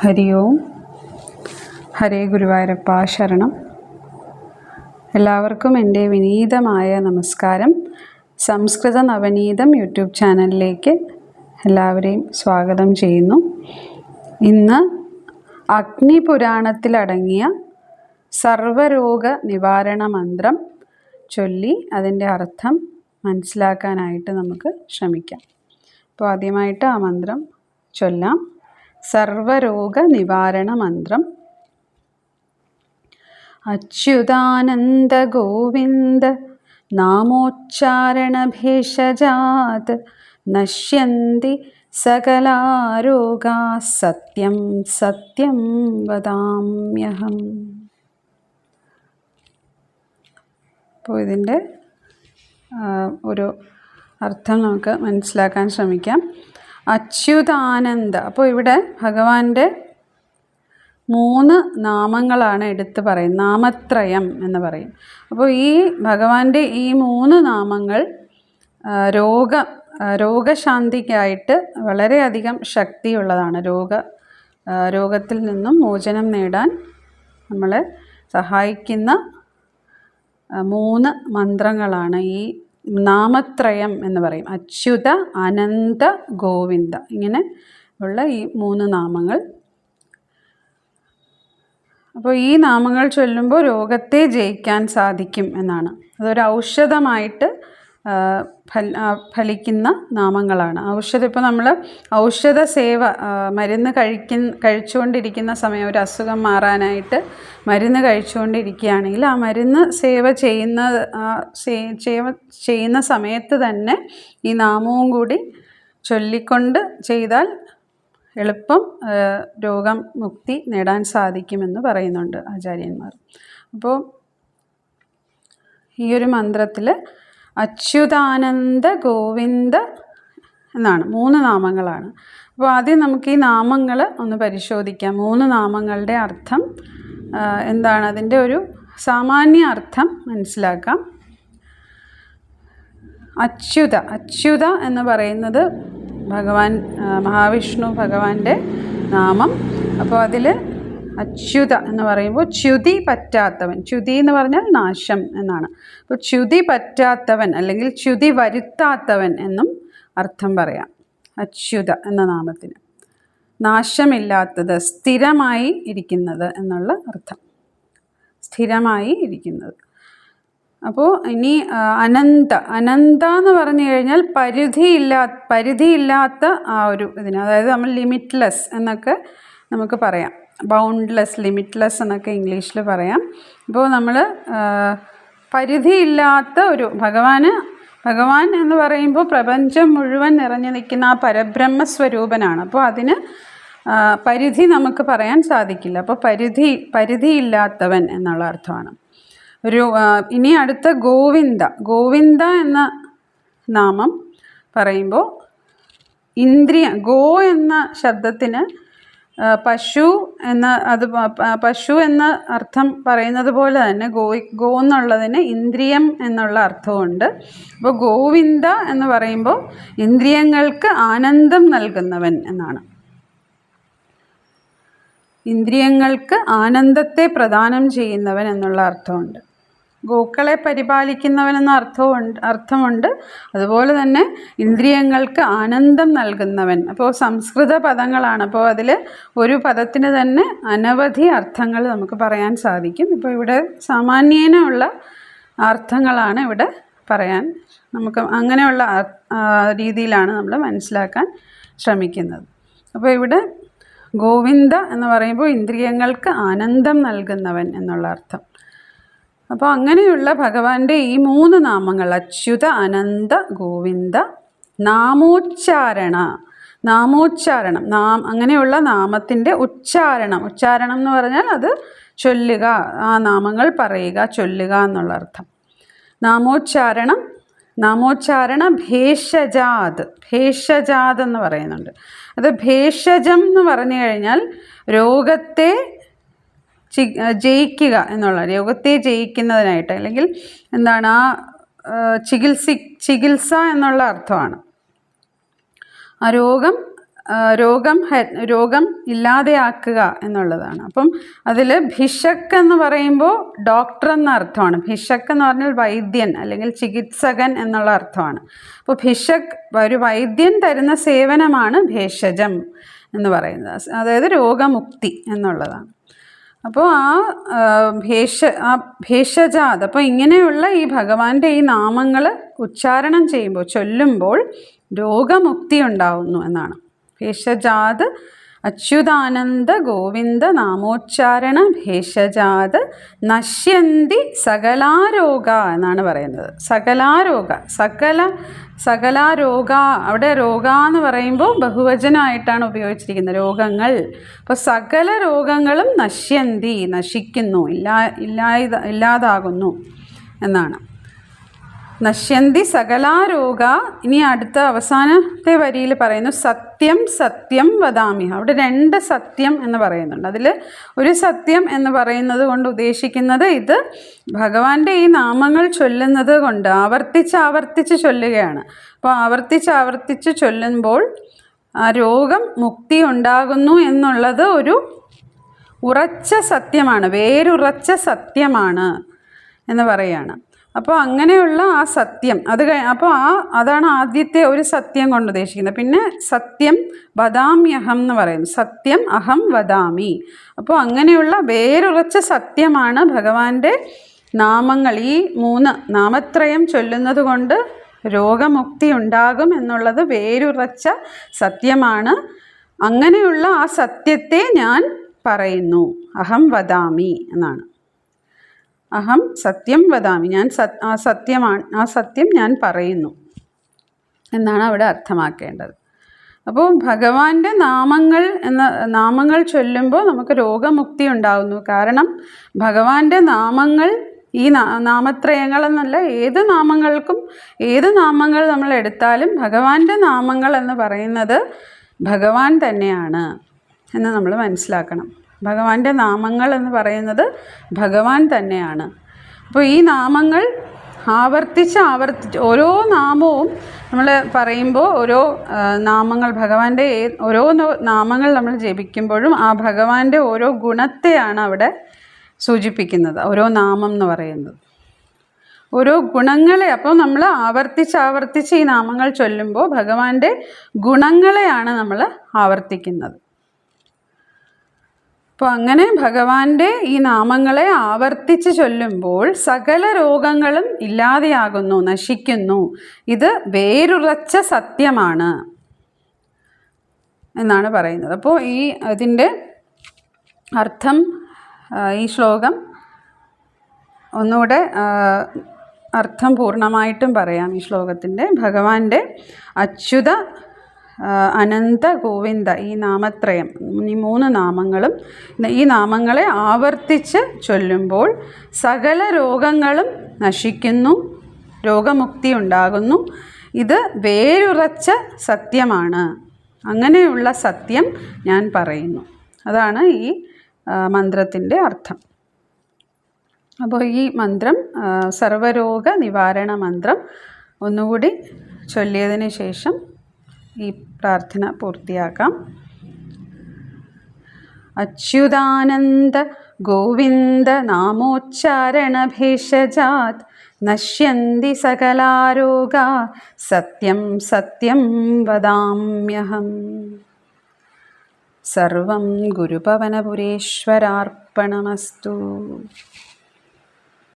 ഹരി ഓം. ഹരേ ഗുരുവായൂരപ്പ ശരണം. എല്ലാവർക്കും എന്റെ വിനീതമായ നമസ്കാരം. സംസ്കൃത നവനീതം യൂട്യൂബ് ചാനലിലേക്ക് എല്ലാവരെയും സ്വാഗതം ചെയ്യുന്നു. ഇന്ന് അഗ്നിപുരാണത്തിലടങ്ങിയ സർവരോഗ നിവാരണ മന്ത്രം ചൊല്ലി അതിന്റെ അർത്ഥം മനസ്സിലാക്കാനായിട്ട് നമുക്ക് ശ്രമിക്കാം. അപ്പോൾ ആദ്യമായിട്ട് ആ മന്ത്രം ചൊല്ലാം. സർവരോഗ നിവാരണ മന്ത്രം അച്യുതാനന്ദ ഗോവിന്ദ നാമോച്ചാരണ ഭേഷജാത് നശ്യന്തി സകലാരോഗാ സത്യം സത്യം വദാമ്യഹം. അപ്പോൾ ഇതിന്റെ ഒരു അർത്ഥം നമുക്ക് മനസ്സിലാക്കാൻ ശ്രമിക്കാം. അച്യുതാനന്ദ. അപ്പോൾ ഇവിടെ ഭഗവാന്റെ മൂന്ന് നാമങ്ങളാണ് എടുത്ത് പറയുന്നത്. നാമത്രയം എന്ന് പറയും. അപ്പോൾ ഈ ഭഗവാന്റെ ഈ മൂന്ന് നാമങ്ങൾ രോഗ രോഗശാന്തിക്കായിട്ട് വളരെയധികം ശക്തിയുള്ളതാണ്. രോഗ രോഗത്തിൽ നിന്നും മോചനം നേടാൻ നമ്മളെ സഹായിക്കുന്ന മൂന്ന് മന്ത്രങ്ങളാണ് ഈ നാമത്രയം എന്ന് പറയും. അച്യുത അനന്ത ഗോവിന്ദ ഇങ്ങനെ ഉള്ള ഈ മൂന്ന് നാമങ്ങൾ. അപ്പോൾ ഈ നാമങ്ങൾ ചൊല്ലുമ്പോൾ രോഗത്തെ ജയിക്കാൻ സാധിക്കും എന്നാണ്. അതൊരു ഔഷധമായിട്ട് ഫലിക്കുന്ന നാമങ്ങളാണ്. ഔഷധം ഇപ്പോൾ നമ്മൾ ഔഷധ സേവ മരുന്ന് കഴിക്ക കഴിച്ചുകൊണ്ടിരിക്കുന്ന സമയം ഒരു അസുഖം മാറാനായിട്ട് മരുന്ന് കഴിച്ചുകൊണ്ടിരിക്കുകയാണെങ്കിൽ ആ മരുന്ന് സേവ ചെയ്യുന്ന സേവ ചെയ്യുന്ന സമയത്ത് തന്നെ ഈ നാമവും കൂടി ചൊല്ലിക്കൊണ്ട് ചെയ്താൽ എളുപ്പം രോഗം മുക്തി നേടാൻ സാധിക്കുമെന്ന് പറയുന്നുണ്ട് ആചാര്യന്മാർ. അപ്പോൾ ഈ ഒരു മന്ത്രത്തിൽ അച്യുതാനന്ദ ഗോവിന്ദ എന്നാണ്. മൂന്ന് നാമങ്ങളാണ്. അപ്പോൾ ആദ്യം നമുക്ക് ഈ നാമങ്ങൾ ഒന്ന് പരിശോധിക്കാം. മൂന്ന് നാമങ്ങളുടെ അർത്ഥം എന്താണ്? അതിന്റെ ഒരു സാമാന്യ അർത്ഥം മനസ്സിലാക്കാം. അച്യുത. അച്യുത എന്ന് പറയുന്നത് ഭഗവാൻ മഹാവിഷ്ണു ഭഗവാന്റെ നാമം. അപ്പോൾ അതിൽ അച്യുത എന്ന് പറയുമ്പോൾ ച്യുതി പറ്റാത്തവൻ. ച്യുതി എന്ന് പറഞ്ഞാൽ നാശം എന്നാണ്. അപ്പോൾ ച്യുതി പറ്റാത്തവൻ അല്ലെങ്കിൽ ച്യുതി വരുത്താത്തവൻ എന്നും അർത്ഥം പറയാം. അച്യുത എന്ന നാമത്തിന്. നാശമില്ലാത്തത് സ്ഥിരമായി ഇരിക്കുന്നത് എന്നുള്ള അർത്ഥം. സ്ഥിരമായി ഇരിക്കുന്നത്. അപ്പോൾ ഇനി അനന്ത. അനന്ത എന്ന് പറഞ്ഞു കഴിഞ്ഞാൽ പരിധിയില്ലാ പരിധിയില്ലാത്ത ആ ഒരു ഇതിന്. അതായത് നമ്മൾ ലിമിറ്റ്ലെസ് എന്നൊക്കെ നമുക്ക് പറയാം. ബൗണ്ട്ലെസ് ലിമിറ്റ്ലെസ് എന്നൊക്കെ ഇംഗ്ലീഷിൽ പറയാം. അപ്പോൾ നമ്മൾ പരിധിയില്ലാത്ത ഒരു ഭഗവാന് ഭഗവാൻ എന്ന് പറയുമ്പോൾ പ്രപഞ്ചം മുഴുവൻ നിറഞ്ഞു നിൽക്കുന്ന ആ പരബ്രഹ്മ സ്വരൂപനാണ് അപ്പോൾ അതിന് പരിധി നമുക്ക് പറയാൻ സാധിക്കില്ല. അപ്പോൾ പരിധി പരിധിയില്ലാത്തവൻ എന്നുള്ള അർത്ഥമാണ്. ഒരു ഇനി അടുത്ത ഗോവിന്ദ. ഗോവിന്ദ എന്ന നാമം പറയുമ്പോൾ ഇന്ദ്രിയ ഗോ എന്ന ശബ്ദത്തിന് പശു എന്ന അത് പശു എന്ന അർത്ഥം പറയുന്നത് പോലെ തന്നെ ഗോ ഗോ എന്നുള്ളതിന് ഇന്ദ്രിയം എന്നുള്ള അർത്ഥമുണ്ട് അപ്പോൾ ഗോവിന്ദ എന്ന് പറയുമ്പോൾ ഇന്ദ്രിയങ്ങൾക്ക് ആനന്ദം നൽകുന്നവൻ എന്നാണ്. ഇന്ദ്രിയങ്ങൾക്ക് ആനന്ദത്തെ പ്രദാനം ചെയ്യുന്നവൻ എന്നുള്ള അർത്ഥമുണ്ട് ഗോക്കളെ പരിപാലിക്കുന്നവനെന്ന അർത്ഥമുണ്ട് അർത്ഥമുണ്ട്. അതുപോലെ തന്നെ ഇന്ദ്രിയങ്ങൾക്ക് ആനന്ദം നൽകുന്നവൻ. അപ്പോൾ സംസ്കൃത പദങ്ങളാണ്. അപ്പോൾ അതിൽ ഒരു പദത്തിന് തന്നെ അനവധി അർത്ഥങ്ങൾ നമുക്ക് പറയാൻ സാധിക്കും. ഇപ്പോൾ ഇവിടെ സാമാന്യേന അർത്ഥങ്ങളാണ് ഇവിടെ പറയാൻ നമുക്ക് അങ്ങനെയുള്ള രീതിയിലാണ് നമ്മൾ മനസ്സിലാക്കാൻ ശ്രമിക്കുന്നത്. അപ്പോൾ ഇവിടെ ഗോവിന്ദ എന്ന് പറയുമ്പോൾ ഇന്ദ്രിയങ്ങൾക്ക് ആനന്ദം നൽകുന്നവൻ എന്നുള്ള അർത്ഥം. അപ്പോൾ അങ്ങനെയുള്ള ഭഗവാന്റെ ഈ മൂന്ന് നാമങ്ങൾ അച്യുത അനന്ത ഗോവിന്ദ നാമോച്ചാരണ നാമോച്ചാരണം നാം അങ്ങനെയുള്ള നാമത്തിന്റെ ഉച്ചാരണം. ഉച്ചാരണം എന്ന് പറഞ്ഞാൽ അത് ചൊല്ലുക ആ നാമങ്ങൾ പറയുക ചൊല്ലുക എന്നുള്ള അർത്ഥം. നാമോച്ചാരണം നാമോച്ചാരണ ഭേഷജാത് ഭേഷജാത് എന്ന് പറയുന്നുണ്ട്. അത് ഭേഷജം എന്ന് പറഞ്ഞു കഴിഞ്ഞാൽ രോഗത്തെ ജയിക്കുക എന്നുള്ള രോഗത്തെ ജയിക്കുന്നതിനായിട്ട് അല്ലെങ്കിൽ എന്താണ് ആ ചികിത്സി ചികിത്സ എന്നുള്ള അർത്ഥമാണ്. ആ രോഗം രോഗം രോഗം ഇല്ലാതെയാക്കുക എന്നുള്ളതാണ്. അപ്പം അതിൽ ഭിഷക് എന്ന് പറയുമ്പോൾ ഡോക്ടർ എന്ന അർത്ഥമാണ്. ഭിഷക് എന്ന് പറഞ്ഞാൽ വൈദ്യൻ അല്ലെങ്കിൽ ചികിത്സകൻ എന്നുള്ള അർത്ഥമാണ്. അപ്പോൾ ഭിഷക് ഒരു വൈദ്യൻ തരുന്ന സേവനമാണ് ഭേഷജം എന്ന് പറയുന്നത്. അതായത് രോഗമുക്തി എന്നുള്ളതാണ്. അപ്പോൾ ആ ഭേഷ ആ ഭേഷജാത് അപ്പോൾ ഇങ്ങനെയുള്ള ഈ ഭഗവാന്റെ ഈ നാമങ്ങൾ ഉച്ചാരണം ചെയ്യുമ്പോൾ ചൊല്ലുമ്പോൾ രോഗമുക്തി ഉണ്ടാവുന്നു എന്നാണ്. ഭേഷജാത് അച്യുതാനന്ദ ഗോവിന്ദ നാമോച്ചാരണ ഭേഷജാത് നശ്യന്തി സകലാരോഗ എന്നാണ് പറയുന്നത്. സകലാരോഗ സകല സകലാരോഗ അവിടെ രോഗ എന്ന് പറയുമ്പോൾ ബഹുവചനമായിട്ടാണ് ഉപയോഗിച്ചിരിക്കുന്നത് രോഗങ്ങൾ. അപ്പോൾ സകല രോഗങ്ങളും നശ്യന്തി നശിക്കുന്നു ഇല്ലാ ഇല്ലാ ഇല്ലാതാകുന്നു എന്നാണ്. നശ്യന്തി സകലാരോഗ. ഇനി അടുത്ത അവസാനത്തെ വരിയിൽ പറയുന്നു സത്യം സത്യം വദാമി. അവിടെ രണ്ട് സത്യം എന്ന് പറയുന്നുണ്ട്. അതിൽ ഒരു സത്യം എന്ന് പറയുന്നത് കൊണ്ട് ഉദ്ദേശിക്കുന്നത് ഇത് ഭഗവാന്റെ ഈ നാമങ്ങൾ ചൊല്ലുന്നത് കൊണ്ട് ആവർത്തിച്ച് ആവർത്തിച്ച് ചൊല്ലുകയാണ്. അപ്പോൾ ആവർത്തിച്ച് ആവർത്തിച്ച് ചൊല്ലുമ്പോൾ ആ രോഗം മുക്തി ഉണ്ടാകുന്നു എന്നുള്ളത് ഒരു ഉറച്ച സത്യമാണ് വേരുറച്ച സത്യമാണ് എന്ന് പറയുകയാണ് അപ്പോൾ അങ്ങനെയുള്ള ആ സത്യം അത് അപ്പോൾ ആ അതാണ് ആദ്യത്തെ ഒരു സത്യം കൊണ്ട് ഉദ്ദേശിക്കുന്നത്. പിന്നെ സത്യം വദാമ്യഹം എന്ന് പറയും സത്യം അഹം വദാമി. അപ്പോൾ അങ്ങനെയുള്ള വേരുറച്ച സത്യമാണ് ഭഗവാന്റെ നാമങ്ങൾ. ഈ മൂന്ന് നാമത്രയം ചൊല്ലുന്നത് കൊണ്ട് രോഗമുക്തി ഉണ്ടാകും എന്നുള്ളത് വേരുറച്ച സത്യമാണ്. അങ്ങനെയുള്ള ആ സത്യത്തെ ഞാൻ പറയുന്നു. അഹം വദാമി എന്നാണ്. അഹം സത്യം വദാമി. ഞാൻ സത് ആ സത്യമാണ് ആ സത്യം ഞാൻ പറയുന്നു എന്നാണ് അവിടെ അർത്ഥമാക്കേണ്ടത്. അപ്പോൾ ഭഗവാന്റെ നാമങ്ങൾ എന്ന നാമങ്ങൾ ചൊല്ലുമ്പോൾ നമുക്ക് രോഗമുക്തി ഉണ്ടാകുന്നു കാരണം ഭഗവാന്റെ നാമങ്ങൾ ഈ നാമത്രയങ്ങളെന്നല്ല ഏത് നാമങ്ങൾക്കും ഏത് നാമങ്ങൾ നമ്മൾ എടുത്താലും ഭഗവാന്റെ നാമങ്ങൾ എന്ന് പറയുന്നത് ഭഗവാൻ തന്നെയാണ് എന്ന് നമ്മൾ മനസ്സിലാക്കണം. ഭഗവാന്റെ നാമങ്ങൾ എന്ന് പറയുന്നത് ഭഗവാൻ തന്നെയാണ്. അപ്പോൾ ഈ നാമങ്ങൾ ആവർത്തിച്ച് ആവർത്തിച്ച് ഓരോ നാമവും നമ്മൾ പറയുമ്പോൾ ഓരോ നാമങ്ങൾ ഭഗവാന്റെ ഓരോ നാമങ്ങൾ നമ്മൾ ജപിക്കുമ്പോഴും ആ ഭഗവാന്റെ ഓരോ ഗുണത്തെയാണ് അവിടെ സൂചിപ്പിക്കുന്നത് ഓരോ നാമം എന്ന് പറയുന്നത്. ഓരോ ഗുണങ്ങളെ അപ്പോൾ നമ്മൾ ആവർത്തിച്ച് ആവർത്തിച്ച് ഈ നാമങ്ങൾ ചൊല്ലുമ്പോൾ ഭഗവാന്റെ ഗുണങ്ങളെയാണ് നമ്മൾ ആവർത്തിക്കുന്നത്. അപ്പോൾ അങ്ങനെ ഭഗവാന്റെ ഈ നാമങ്ങളെ ആവർത്തിച്ച് ചൊല്ലുമ്പോൾ സകല രോഗങ്ങളും ഇല്ലാതെയാകുന്നു നശിക്കുന്നു. ഇത് വേരുറച്ച സത്യമാണ് എന്നാണ് പറയുന്നത്. അപ്പോൾ ഈ ഇതിന്റെ അർത്ഥം ഈ ശ്ലോകം ഒന്നുകൂടെ അർത്ഥം പൂർണമായിട്ടും പറയാം ഈ ശ്ലോകത്തിന്റെ ഭഗവാന്റെ അച്യുത അനന്ത ഗോവിന്ദ ഈ നാമത്രയം ഈ മൂന്ന് നാമങ്ങളും ഈ നാമങ്ങളെ ആവർത്തിച്ച് ചൊല്ലുമ്പോൾ സകല രോഗങ്ങളും നശിക്കുന്നു രോഗമുക്തി ഉണ്ടാകുന്നു ഇത് വേരുറച്ച സത്യമാണ്. അങ്ങനെയുള്ള സത്യം ഞാൻ പറയുന്നു. അതാണ് ഈ മന്ത്രത്തിന്റെ അർത്ഥം. അപ്പോൾ ഈ മന്ത്രം സർവരോഗ നിവാരണ മന്ത്രം ഒന്നുകൂടി ചൊല്ലിയതിന് ശേഷം ഈ പ്രാർത്ഥന പൂർത്തിയാക്കാം. അച്യുതാനന്ദ ഗോവിന്ദ നാമോച്ചാരണ ഭേഷജാത് നശ്യന്തി സകലാരോഗ സത്യം സത്യം വദാമ്യഹം. സർവം ഗുരുപവനപുരേശ്വരാർപ്പണമസ്തു